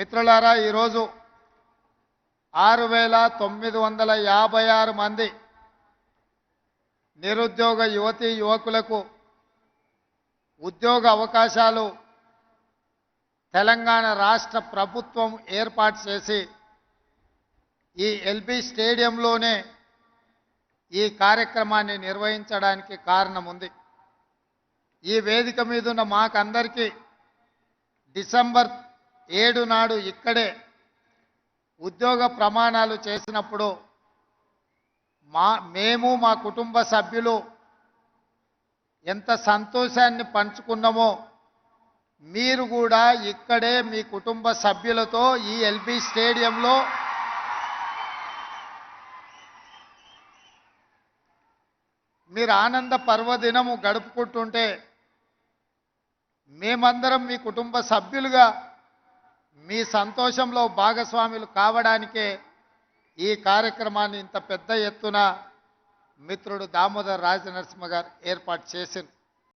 మిత్రులారా ఈరోజు ఆరు వేల తొమ్మిది వందల యాభై ఆరు మంది నిరుద్యోగ యువతీ యువకులకు ఉద్యోగ అవకాశాలు తెలంగాణ రాష్ట్ర ప్రభుత్వం ఏర్పాటు చేసి ఈ ఎల్బీ స్టేడియంలోనే ఈ కార్యక్రమాన్ని నిర్వహించడానికి కారణం ఉంది ఈ వేదిక మీదున్న మాకందరికీ డిసెంబర్ ఏడు నాడు ఇక్కడే ఉద్యోగ ప్రమాణాలు చేసినప్పుడు మా మేము మా కుటుంబ సభ్యులు ఎంత సంతోషాన్ని పంచుకున్నామో మీరు కూడా ఇక్కడే మీ కుటుంబ సభ్యులతో ఈ ఎల్బీ స్టేడియంలో మీరు ఆనంద పర్వదినము గడుపుకుంటుంటే మేమందరం మీ కుటుంబ సభ్యులుగా మీ సంతోషంలో భాగస్వాములు కావడానికే ఈ కార్యక్రమాన్ని ఇంత పెద్ద ఎత్తున మిత్రుడు దామోదర్ రాజనరసింహ గారు ఏర్పాటు చేసింది